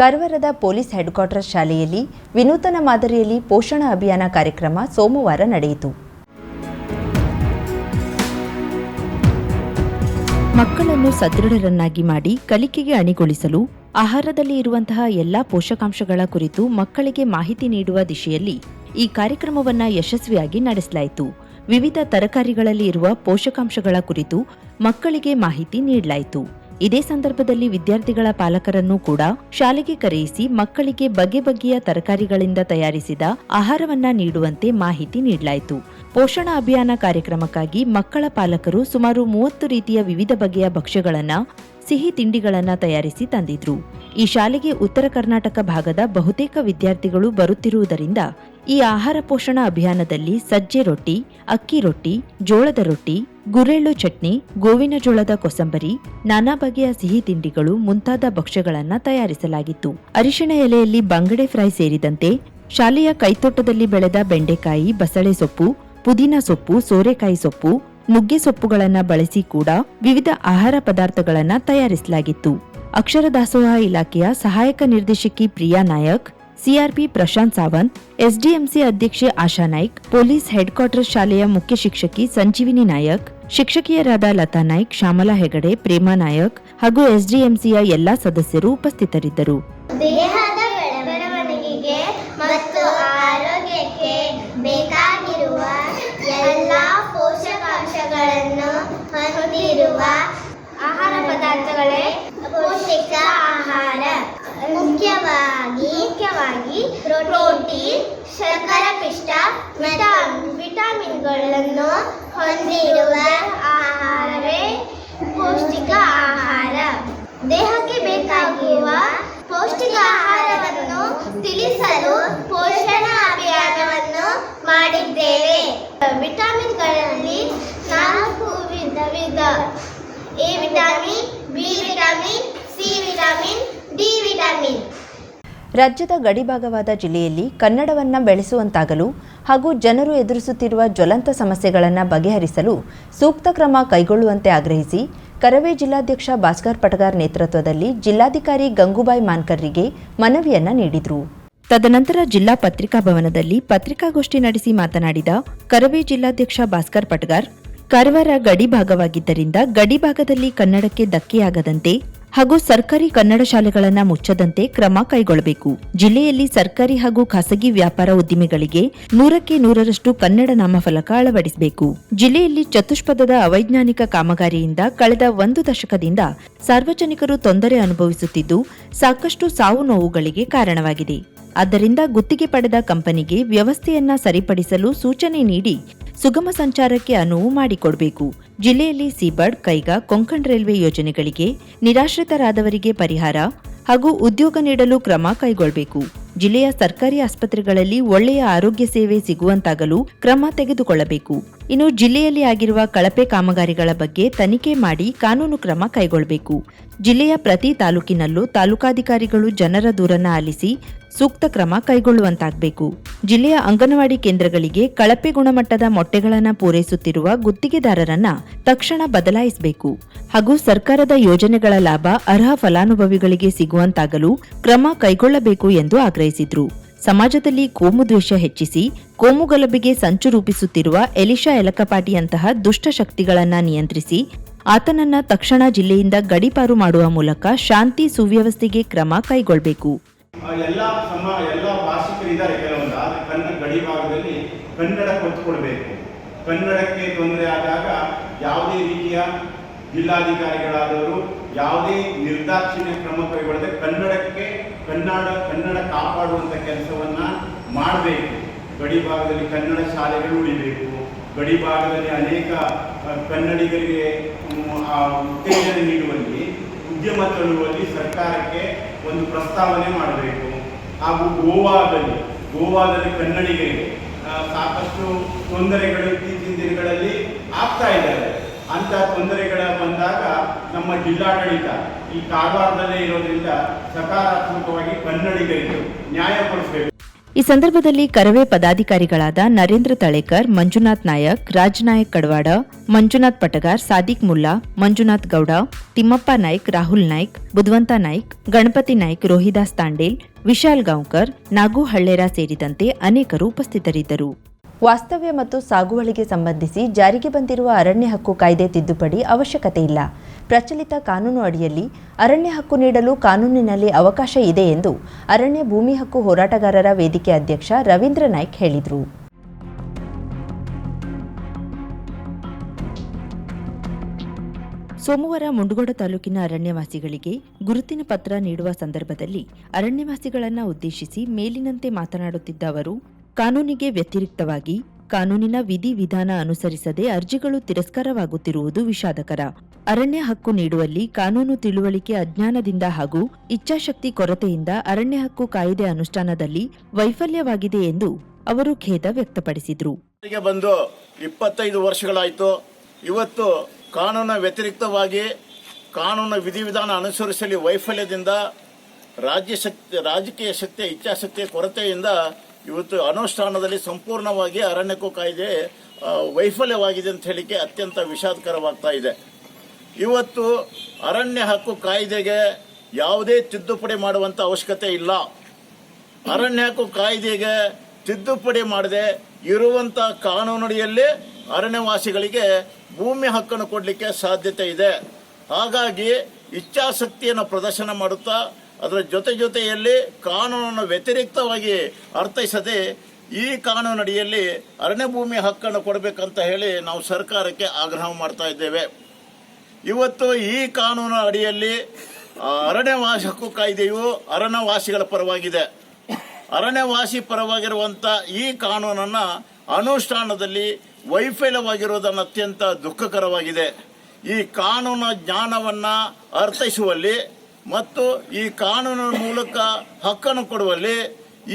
ಕಾರವಾರದ police head quarter ಶಾಲೆಯಲ್ಲಿ ವಿನೂತನ ಮಾದರಿಯಲ್ಲಿ ಪೋಷಣ ಅಭಿಯಾನ ಕಾರ್ಯಕ್ರಮ ಸೋಮವಾರ ನಡೆಯಿತು. ಮಕ್ಕಳನ್ನು ಸದೃಢರನ್ನಾಗಿ ಮಾಡಿ ಕಲಿಕೆಗೆ ಅಣಿಗೊಳಿಸಲು ಆಹಾರದಲ್ಲಿ ಇರುವಂತಹ ಎಲ್ಲಾ ಪೋಷಕಾಂಶಗಳ ಕುರಿತು ಮಕ್ಕಳಿಗೆ ಮಾಹಿತಿ ನೀಡುವ ದಿಶೆಯಲ್ಲಿ ಈ ಕಾರ್ಯಕ್ರಮವನ್ನ ಯಶಸ್ವಿಯಾಗಿ ನಡೆಸಲಾಯಿತು. ವಿವಿಧ ತರಕಾರಿಗಳಲ್ಲಿ ಇರುವ ಪೋಷಕಾಂಶಗಳ ಕುರಿತು ಮಕ್ಕಳಿಗೆ ಮಾಹಿತಿ ನೀಡಲಾಯಿತು. ಇದೇ ಸಂದರ್ಭದಲ್ಲಿ ವಿದ್ಯಾರ್ಥಿಗಳ ಪಾಲಕರನ್ನು ಕೂಡ ಶಾಲೆಗೆ ಕರೆಯಿಸಿ ಮಕ್ಕಳಿಗೆ ಬಗೆ ಬಗೆಯ ತರಕಾರಿಗಳಿಂದ ತಯಾರಿಸಿದ ಆಹಾರವನ್ನ ನೀಡುವಂತೆ ಮಾಹಿತಿ ನೀಡಲಾಯಿತು. ಪೋಷಣ ಅಭಿಯಾನ ಕಾರ್ಯಕ್ರಮಕ್ಕಾಗಿ ಮಕ್ಕಳ ಪಾಲಕರು ಸುಮಾರು ಮೂವತ್ತು ರೀತಿಯ ವಿವಿಧ ಬಗೆಯ ಭಕ್ಷ್ಯಗಳನ್ನ, ಸಿಹಿ ತಿಂಡಿಗಳನ್ನ ತಯಾರಿಸಿ ತಂದಿದ್ರು. ಈ ಶಾಲೆಗೆ ಉತ್ತರ ಕರ್ನಾಟಕ ಭಾಗದ ಬಹುತೇಕ ವಿದ್ಯಾರ್ಥಿಗಳು ಬರುತ್ತಿರುವುದರಿಂದ ಈ ಆಹಾರ ಪೋಷಣ ಅಭಿಯಾನದಲ್ಲಿ ಸಜ್ಜೆ ರೊಟ್ಟಿ, ಅಕ್ಕಿ ರೊಟ್ಟಿ, ಜೋಳದ ರೊಟ್ಟಿ ಗುರೆಳ್ಳು ಚಟ್ನಿ, ಗೋವಿನ ಜೋಳದ ಕೊಸಂಬರಿ, ನಾನಾ ಬಗೆಯ ಸಿಹಿ ತಿಂಡಿಗಳು ಮುಂತಾದ ಭಕ್ಷ್ಯಗಳನ್ನ ತಯಾರಿಸಲಾಗಿತ್ತು. ಅರಿಶಿಣ ಎಲೆಯಲ್ಲಿ ಬಂಗಡೆ ಫ್ರೈ ಸೇರಿದಂತೆ ಶಾಲೆಯ ಕೈತೋಟದಲ್ಲಿ ಬೆಳೆದ ಬೆಂಡೆಕಾಯಿ, ಬಸಳೆ ಸೊಪ್ಪು, ಪುದೀನ ಸೊಪ್ಪು, ಸೋರೆಕಾಯಿ ಸೊಪ್ಪು, ನುಗ್ಗೆ ಸೊಪ್ಪುಗಳನ್ನ ಬಳಸಿ ಕೂಡ ವಿವಿಧ ಆಹಾರ ಪದಾರ್ಥಗಳನ್ನ ತಯಾರಿಸಲಾಗಿತ್ತು. ಅಕ್ಷರ ದಾಸೋಹ ಇಲಾಖೆಯ ಸಹಾಯಕ ನಿರ್ದೇಶಕಿ ಪ್ರಿಯಾ ನಾಯಕ್, ಸಿಆರ್ಪಿ ಪ್ರಶಾಂತ್ ಸಾವಂತ್, ಎಸ್ಡಿಎಂಸಿ ಅಧ್ಯಕ್ಷೆ Asha Naik, police head quarter ಶಾಲೆಯ ಮುಖ್ಯ ಶಿಕ್ಷಕಿ ಸಂಜೀವಿನಿ ನಾಯಕ್ ಶಿಕ್ಷಕಿಯರಾದ ಲತಾ ನಾಯ್ಕ್, ಶ್ಯಾಮಲಾ ಹೆಗಡೆ, ಪ್ರೇಮಾ ನಾಯಕ್ ಹಾಗೂ ಎಸ್ಡಿಎಂಸಿಯ ಎಲ್ಲಾ ಸದಸ್ಯರು ಉಪಸ್ಥಿತರಿದ್ದರು. ದೇಹದ ಬೆಳವಣಿಗೆಗೆ ಮತ್ತು ಆಹಾರ ಪದಾರ್ಥಗಳೇ ಪೌಷ್ಟಿಕ ಆಹಾರ. ಮುಖ್ಯವಾಗಿ ಮುಖ್ಯವಾಗಿ ಪ್ರೋಟೀನ್ ಶರ್ಕರ ಪಿಷ್ಟ ವಿಟಾ- ವಿಟಮಿನ್ಗಳನ್ನು ಹೊಂದಿರುವ ಆಹಾರವೇ ಪೌಷ್ಟಿಕ ಆಹಾರ ದೇಹಕ್ಕೆ ಬೇಕಾಗಿರುವ ರಾಜ್ಯದ ಗಡಿಭಾಗವಾದ ಜಿಲ್ಲೆಯಲ್ಲಿ ಕನ್ನಡವನ್ನ ಬೆಳೆಸುವಂತಾಗಲು ಹಾಗೂ ಜನರು ಎದುರಿಸುತ್ತಿರುವ ಜ್ವಲಂತ ಸಮಸ್ಯೆಗಳನ್ನು ಬಗೆಹರಿಸಲು ಸೂಕ್ತ ಕ್ರಮ ಕೈಗೊಳ್ಳುವಂತೆ ಆಗ್ರಹಿಸಿ ಕರವೇ ಜಿಲ್ಲಾಧ್ಯಕ್ಷ ಭಾಸ್ಕರ್ ಪಟಗಾರ್ ನೇತೃತ್ವದಲ್ಲಿ ಜಿಲ್ಲಾಧಿಕಾರಿ ಗಂಗೂಬಾಯಿ ಮಾನ್ಕರ್ರಿಗೆ ಮನವಿಯನ್ನ ನೀಡಿದರು. ತದನಂತರ ಜಿಲ್ಲಾ ಪತ್ರಿಕಾ ಭವನದಲ್ಲಿ ಪತ್ರಿಕಾಗೋಷ್ಠಿ ನಡೆಸಿ ಮಾತನಾಡಿದ ಕರವೇ ಜಿಲ್ಲಾಧ್ಯಕ್ಷ ಭಾಸ್ಕರ್ ಪಟಗಾರ್, ಕಾರವಾರ ಗಡಿಭಾಗವಾಗಿದ್ದರಿಂದ ಗಡಿಭಾಗದಲ್ಲಿ ಗಡಿ ಭಾಗದಲ್ಲಿ ಕನ್ನಡಕ್ಕೆ ಧಕ್ಕೆಯಾಗದಂತೆ ಹಾಗೂ ಸರ್ಕಾರಿ ಕನ್ನಡ ಶಾಲೆಗಳನ್ನು ಮುಚ್ಚದಂತೆ ಕ್ರಮ ಕೈಗೊಳ್ಳಬೇಕು. ಜಿಲ್ಲೆಯಲ್ಲಿ ಸರ್ಕಾರಿ ಹಾಗೂ ಖಾಸಗಿ ವ್ಯಾಪಾರ ಉದ್ದಿಮೆಗಳಿಗೆ ನೂರಕ್ಕೆ ನೂರರಷ್ಟು ಕನ್ನಡ ನಾಮಫಲಕ ಅಳವಡಿಸಬೇಕು. ಜಿಲ್ಲೆಯಲ್ಲಿ ಚತುಷ್ಪದದ ಅವೈಜ್ಞಾನಿಕ ಕಾಮಗಾರಿಯಿಂದ ಕಳೆದ ಒಂದು ದಶಕದಿಂದ ಸಾರ್ವಜನಿಕರು ತೊಂದರೆ ಅನುಭವಿಸುತ್ತಿದ್ದು, ಸಾಕಷ್ಟು ಸಾವು ನೋವುಗಳಿಗೆ ಕಾರಣವಾಗಿದೆ. ಆದ್ದರಿಂದ ಗುತ್ತಿಗೆ ಪಡೆದ ಕಂಪನಿಗೆ ವ್ಯವಸ್ಥೆಯನ್ನ ಸರಿಪಡಿಸಲು ಸೂಚನೆ ನೀಡಿ ಸುಗಮ ಸಂಚಾರಕ್ಕೆ ಅನುವು ಮಾಡಿಕೊಡಬೇಕು. ಜಿಲ್ಲೆಯಲ್ಲಿ ಸೀಬರ್ಡ್, ಕೈಗಾ, ಕೊಂಕಣ್ ರೈಲ್ವೆ ಯೋಜನೆಗಳಿಗೆ ನಿರಾಶ್ರಿತರಾದವರಿಗೆ ಪರಿಹಾರ ಹಾಗೂ ಉದ್ಯೋಗ ನೀಡಲು ಕ್ರಮ ಕೈಗೊಳ್ಳಬೇಕು ಜಿಲ್ಲೆಯ ಸರ್ಕಾರಿ ಆಸ್ಪತ್ರೆಗಳಲ್ಲಿ ಒಳ್ಳೆಯ ಆರೋಗ್ಯ ಸೇವೆ ಸಿಗುವಂತಾಗಲು ಕ್ರಮ ತೆಗೆದುಕೊಳ್ಳಬೇಕು. ಇನ್ನು ಜಿಲ್ಲೆಯಲ್ಲಿ ಆಗಿರುವ ಕಳಪೆ ಕಾಮಗಾರಿಗಳ ಬಗ್ಗೆ ತನಿಖೆ ಮಾಡಿ ಕಾನೂನು ಕ್ರಮ ಕೈಗೊಳ್ಳಬೇಕು ಜಿಲ್ಲೆಯ ಪ್ರತಿ ತಾಲೂಕಿನಲ್ಲೂ ತಾಲೂಕಾಧಿಕಾರಿಗಳು ಜನರ ದೂರನ್ನ ಆಲಿಸಿ ಸೂಕ್ತ ಕ್ರಮ ಕೈಗೊಳ್ಳುವಂತಾಗಬೇಕು. ಜಿಲ್ಲೆಯ ಅಂಗನವಾಡಿ ಕೇಂದ್ರಗಳಿಗೆ ಕಳಪೆ ಗುಣಮಟ್ಟದ ಮೊಟ್ಟೆಗಳನ್ನು ಪೂರೈಸುತ್ತಿರುವ ಗುತ್ತಿಗೆದಾರರನ್ನ ತಕ್ಷಣ ಬದಲಾಯಿಸಬೇಕು. ಹಾಗೂ ಸರ್ಕಾರದ ಯೋಜನೆಗಳ ಲಾಭ, ಅರ್ಹ ಫಲಾನುಭವಿಗಳಿಗೆ ಸಿಗುವಂತಾಗಲು ಕ್ರಮ ಕೈಗೊಳ್ಳಬೇಕು ಎಂದು ಆಗ್ರಹಿಸಿದ್ರು. ಸಮಾಜದಲ್ಲಿ ಕೋಮು ದ್ವೇಷ ಹೆಚ್ಚಿಸಿ, ಕೋಮು ಗಲಭೆಗೆ ಸಂಚು ರೂಪಿಸುತ್ತಿರುವ ಎಲಿಶಾ ಎಲಕಪಾಟಿಯಂತಹ ದುಷ್ಟಶಕ್ತಿಗಳನ್ನ ನಿಯಂತ್ರಿಸಿ, ಆತನನ್ನ ತಕ್ಷಣ ಜಿಲ್ಲೆಯಿಂದ ಗಡೀಪಾರು ಮಾಡುವ ಮೂಲಕ ಶಾಂತಿ ಸುವ್ಯವಸ್ಥೆಗೆ ಕ್ರಮ ಕೈಗೊಳ್ಳಬೇಕು ಎಲ್ಲ ಸಮ, ಎಲ್ಲ ಭಾಷಿಕರಿದ್ದಾರೆ ಕೆಲವೊಂದು, ಆದರೆ ಕನ್ನಡ ಗಡಿ ಭಾಗದಲ್ಲಿ ಕನ್ನಡ ಕೊಟ್ಕೊಳ್ಬೇಕು. ಕನ್ನಡಕ್ಕೆ ತೊಂದರೆ ಆದಾಗ ಯಾವುದೇ ರೀತಿಯ ಜಿಲ್ಲಾಧಿಕಾರಿಗಳಾದವರು ಯಾವುದೇ ನಿರ್ದಾಕ್ಷಿಣ್ಯ ಕ್ರಮ ಕೈಗೊಳ್ಳದೆ ಕನ್ನಡಕ್ಕೆ, ಕನ್ನಡ ಕನ್ನಡ ಕಾಪಾಡುವಂಥ ಕೆಲಸವನ್ನು ಮಾಡಬೇಕು. ಗಡಿ ಭಾಗದಲ್ಲಿ ಕನ್ನಡ ಶಾಲೆಗಳು ಉಳಿಬೇಕು. ಗಡಿ ಭಾಗದಲ್ಲಿ ಅನೇಕ ಕನ್ನಡಿಗರಿಗೆ ಉತ್ತೇಜನ ನೀಡುವಲ್ಲಿ, ಉದ್ಯಮ ತಳುವಲ್ಲಿ ಸರ್ಕಾರಕ್ಕೆ ಒಂದು ಪ್ರಸ್ತಾವನೆ ಮಾಡಬೇಕು. ಹಾಗೂ ಗೋವಾದಲ್ಲಿ ಗೋವಾದಲ್ಲಿ ಕನ್ನಡಿಗರಿಗೆ ಸಾಕಷ್ಟು ತೊಂದರೆಗಳು ಇತ್ತೀಚಿನ ದಿನಗಳಲ್ಲಿ ಆಗ್ತಾ ಇದ್ದಾರೆ ಅಂತ ತೊಂದರೆಗಳ ಬಂದಾಗ ನಮ್ಮ ಜಿಲ್ಲಾಡಳಿತ ಈ ಕಾರವಾರದಲ್ಲೇ ಇರೋದ್ರಿಂದ ಸಕಾರಾತ್ಮಕವಾಗಿ ಕನ್ನಡಿಗರಿಗೆ ನ್ಯಾಯ ಕೊಡಿಸಬೇಕು. ಈ ಸಂದರ್ಭದಲ್ಲಿ ಕರವೇ ಪದಾಧಿಕಾರಿಗಳಾದ ನರೇಂದ್ರ ತಳೇಕರ್, ಮಂಜುನಾಥ್ ನಾಯಕ್ ರಾಜ್ ನಾಯಕ್ ಕಡವಾಡ, ಮಂಜುನಾಥ್ ಪಟಗಾರ್, ಸಾದಿಕ್ ಮುಲ್ಲಾ, ಮಂಜುನಾಥ್ ಗೌಡ, ತಿಮ್ಮಪ್ಪ ನಾಯ್ಕ್, ರಾಹುಲ್ ನಾಯ್ಕ್ ಬುಧವಂತ ನಾಯ್ಕ್, ಗಣಪತಿ ನಾಯ್ಕ್, ರೋಹಿದಾಸ್ ತಾಂಡೇಲ್, ವಿಶಾಲ್ ಗಾಂವ್ಕರ್, ನಾಗು ಹಳ್ಳೇರ ಸೇರಿದಂತೆ ಅನೇಕರು ಉಪಸ್ಥಿತರಿದ್ದರು. ವಾಸ್ತವ್ಯ ಮತ್ತು ಸಾಗುವಳಿಗೆ ಸಂಬಂಧಿಸಿ ಜಾರಿಗೆ ಬಂದಿರುವ ಅರಣ್ಯ ಹಕ್ಕು ಕಾಯ್ದೆ ತಿದ್ದುಪಡಿ ಅವಶ್ಯಕತೆ ಇಲ್ಲ. ಪ್ರಚಲಿತ ಕಾನೂನು ಅಡಿಯಲ್ಲಿ ಅರಣ್ಯ ಹಕ್ಕು ನೀಡಲು ಕಾನೂನಿನಲ್ಲಿ ಅವಕಾಶ ಇದೆ ಎಂದು ಅರಣ್ಯ ಭೂಮಿ ಹಕ್ಕು ಹೋರಾಟಗಾರರ ವೇದಿಕೆ ಅಧ್ಯಕ್ಷ ರವೀಂದ್ರ ನಾಯ್ಕ್ ಹೇಳಿದರು. ಸೋಮವಾರ ಮುಂಡಗೋಡ ತಾಲೂಕಿನ ಅರಣ್ಯವಾಸಿಗಳಿಗೆ ಗುರುತಿನ ಪತ್ರ ನೀಡುವ ಸಂದರ್ಭದಲ್ಲಿ ಅರಣ್ಯವಾಸಿಗಳನ್ನು ಉದ್ದೇಶಿಸಿ ಮೇಲಿನಂತೆ ಮಾತನಾಡುತ್ತಿದ್ದ ಅವರು, ಕಾನೂನಿಗೆ ವ್ಯತಿರಿಕ್ತವಾಗಿ ಕಾನೂನಿನ ವಿಧಿವಿಧಾನ ಅನುಸರಿಸದೆ ಅರ್ಜಿಗಳು ತಿರಸ್ಕಾರವಾಗುತ್ತಿರುವುದು ವಿಷಾದಕರ. ಅರಣ್ಯ ಹಕ್ಕು ನೀಡುವಲ್ಲಿ ಕಾನೂನು ತಿಳುವಳಿಕೆ ಅಜ್ಞಾನದಿಂದ ಹಾಗೂ ಇಚ್ಛಾಶಕ್ತಿ ಕೊರತೆಯಿಂದ ಅರಣ್ಯ ಹಕ್ಕು ಕಾಯ್ದೆ ಅನುಷ್ಠಾನದಲ್ಲಿ ವೈಫಲ್ಯವಾಗಿದೆ ಎಂದು ಅವರು ಖೇದ ವ್ಯಕ್ತಪಡಿಸಿದರು. ಬಂದು ಇಪ್ಪತ್ತೈದು ವರ್ಷಗಳಾಯಿತು. ಇವತ್ತು ಕಾನೂನ ವ್ಯತಿರಿಕ್ತವಾಗಿ ಕಾನೂನು ವಿಧಿವಿಧಾನ ಅನುಸರಿಸಲಿ ವೈಫಲ್ಯದಿಂದ ರಾಜ್ಯ ಶಕ್ತಿ, ರಾಜಕೀಯ ಶಕ್ತಿಯ ಇಚ್ಛಾಶಕ್ತಿಯ ಕೊರತೆಯಿಂದ ಇವತ್ತು ಅನುಷ್ಠಾನದಲ್ಲಿ ಸಂಪೂರ್ಣವಾಗಿ ಅರಣ್ಯಕ್ಕೂ ಕಾಯ್ದೆ ವೈಫಲ್ಯವಾಗಿದೆ ಅಂತ ಹೇಳಿಕೆ ಅತ್ಯಂತ ವಿಷಾದಕರವಾಗ್ತಾ ಇದೆ. ಇವತ್ತು ಅರಣ್ಯ ಹಕ್ಕು ಕಾಯ್ದೆಗೆ ಯಾವುದೇ ತಿದ್ದುಪಡಿ ಮಾಡುವಂತ ಅವಶ್ಯಕತೆ ಇಲ್ಲ. ಅರಣ್ಯ ಹಕ್ಕು ಕಾಯ್ದೆಗೆ ತಿದ್ದುಪಡಿ ಮಾಡದೆ ಇರುವಂತ ಕಾನೂನಡಿಯಲ್ಲಿ ಅರಣ್ಯವಾಸಿಗಳಿಗೆ ಭೂಮಿ ಹಕ್ಕನ್ನು ಕೊಡಲಿಕ್ಕೆ ಸಾಧ್ಯತೆ ಇದೆ. ಹಾಗಾಗಿ ಇಚ್ಛಾಶಕ್ತಿಯನ್ನು ಪ್ರದರ್ಶನ ಮಾಡುತ್ತಾ ಅದರ ಜೊತೆ ಜೊತೆಯಲ್ಲಿ ಕಾನೂನನ್ನು ವ್ಯತಿರಿಕ್ತವಾಗಿ ಅರ್ಥೈಸದೆ ಈ ಕಾನೂನಡಿಯಲ್ಲಿ ಅರಣ್ಯ ಭೂಮಿ ಹಕ್ಕನ್ನು ಕೊಡಬೇಕಂತ ಹೇಳಿ ನಾವು ಸರ್ಕಾರಕ್ಕೆ ಆಗ್ರಹ ಮಾಡ್ತಾ ಇದ್ದೇವೆ. ಇವತ್ತು ಈ ಕಾನೂನು ಅಡಿಯಲ್ಲಿ ಅರಣ್ಯವಾಸಿ ಹಕ್ಕು ಕಾಯ್ದೆಯು ಅರಣ್ಯವಾಸಿಗಳ ಪರವಾಗಿದೆ. ಅರಣ್ಯವಾಸಿ ಪರವಾಗಿರುವಂಥ ಈ ಕಾನೂನನ್ನು ಅನುಷ್ಠಾನದಲ್ಲಿ ವೈಫಲ್ಯವಾಗಿರುವುದನ್ನು ಅತ್ಯಂತ ದುಃಖಕರವಾಗಿದೆ. ಈ ಕಾನೂನ ಜ್ಞಾನವನ್ನು ಅರ್ಥೈಸುವಲ್ಲಿ ಮತ್ತು ಈ ಕಾನೂನಿನ ಮೂಲಕ ಹಕ್ಕನ್ನು ಕೊಡುವಲ್ಲಿ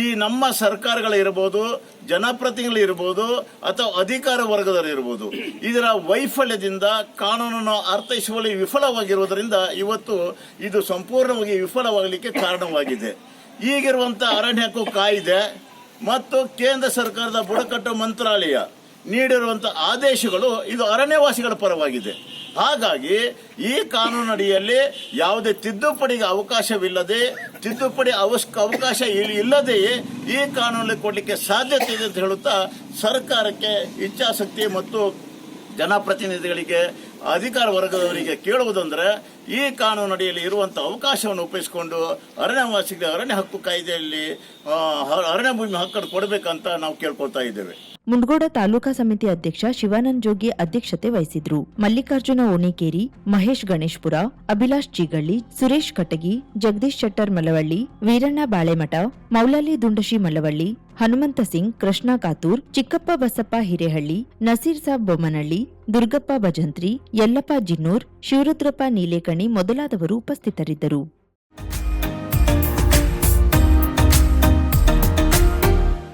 ಈ ನಮ್ಮ ಸರ್ಕಾರಗಳಿರ್ಬೋದು ಜನಪ್ರತಿನಿಧಿಗಳಿರ್ಬೋದು ಅಥವಾ ಅಧಿಕಾರ ವರ್ಗದವರಿರ್ಬೋದು ಇದರ ವೈಫಲ್ಯದಿಂದ ಕಾನೂನನ್ನು ಅರ್ಥೈಸುವಲ್ಲಿ ವಿಫಲವಾಗಿರುವುದರಿಂದ ಇವತ್ತು ಇದು ಸಂಪೂರ್ಣವಾಗಿ ವಿಫಲವಾಗಲಿಕ್ಕೆ ಕಾರಣವಾಗಿದೆ. ಈಗಿರುವಂಥ ಅರಣ್ಯ ಹಕ್ಕು ಕಾಯ್ದೆ ಮತ್ತು ಕೇಂದ್ರ ಸರ್ಕಾರದ ಬುಡಕಟ್ಟು ಮಂತ್ರಾಲಯ ನೀಡಿರುವಂಥ ಆದೇಶಗಳು ಇದು ಅರಣ್ಯವಾಸಿಗಳ ಪರವಾಗಿದೆ. ಹಾಗಾಗಿ ಈ ಕಾನೂನಡಿಯಲ್ಲಿ ಯಾವುದೇ ತಿದ್ದುಪಡಿಗೆ ಅವಕಾಶವಿಲ್ಲದೆ, ತಿದ್ದುಪಡಿ ಅವಕಾಶ ಇಲ್- ಇಲ್ಲದೆಯೇ ಈ ಕಾನೂನಲ್ಲಿ ಕೊಡಲಿಕ್ಕೆ ಸಾಧ್ಯತೆ ಇದೆ ಅಂತ ಹೇಳುತ್ತಾ ಸರ್ಕಾರಕ್ಕೆ ಇಚ್ಛಾಶಕ್ತಿ ಮತ್ತು ಜನಪ್ರತಿನಿಧಿಗಳಿಗೆ, ಅಧಿಕಾರ ವರ್ಗದವರಿಗೆ ಕೇಳುವುದಂದ್ರೆ ಈ ಕಾನೂನಡಿಯಲ್ಲಿ ಇರುವಂಥ ಅವಕಾಶವನ್ನು ಉಪಯೋಗಿಸಿಕೊಂಡು ಅರಣ್ಯವಾಸಿಗಳ ಅರಣ್ಯ ಹಕ್ಕು ಕಾಯ್ದೆಯಲ್ಲಿ ಅರಣ್ಯ ಭೂಮಿ ಹಕ್ಕನ್ನು ಕೊಡಬೇಕಂತ ನಾವು ಕೇಳ್ಕೊಳ್ತಾ ಇದ್ದೇವೆ. ಮುಂಡಗೋಡ ತಾಲೂಕಾ ಸಮಿತಿ ಅಧ್ಯಕ್ಷ ಶಿವಾನಂದ್ ಜೋಗಿ ಅಧ್ಯಕ್ಷತೆ ವಹಿಸಿದ್ರು. ಮಲ್ಲಿಕಾರ್ಜುನ ಓಣಿಕೇರಿ, ಮಹೇಶ್ ಗಣೇಶ್ಪುರ, ಅಭಿಲಾಷ್ ಚೀಗಳ್ಳಿ, ಸುರೇಶ್ ಕಟಗಿ, ಜಗದೀಶ್ ಶೆಟ್ಟರ್ ಮಲವಳ್ಳಿ, ವೀರಣ್ಣ ಬಾಳೆಮಠ, ಮೌಲಾಲಿ ದುಂಡಶಿ ಮಲವಳ್ಳಿ, ಹನುಮಂತ ಸಿಂಗ್, ಕೃಷ್ಣ ಕಾತೂರ್, ಚಿಕ್ಕಪ್ಪ ಬಸಪ್ಪ ಹಿರೇಹಳ್ಳಿ, ನಸೀರ್ ಸಾಬ್ ಬೊಮ್ಮನಹಳ್ಳಿ ದುರ್ಗಪ್ಪ ಭಜಂತ್ರಿ, ಯಲ್ಲಪ್ಪ ಜಿನ್ನೂರ್, ಶಿವರುದ್ರಪ್ಪ ನೀಲೇಕಣಿ ಮೊದಲಾದವರು ಉಪಸ್ಥಿತರಿದ್ದರು.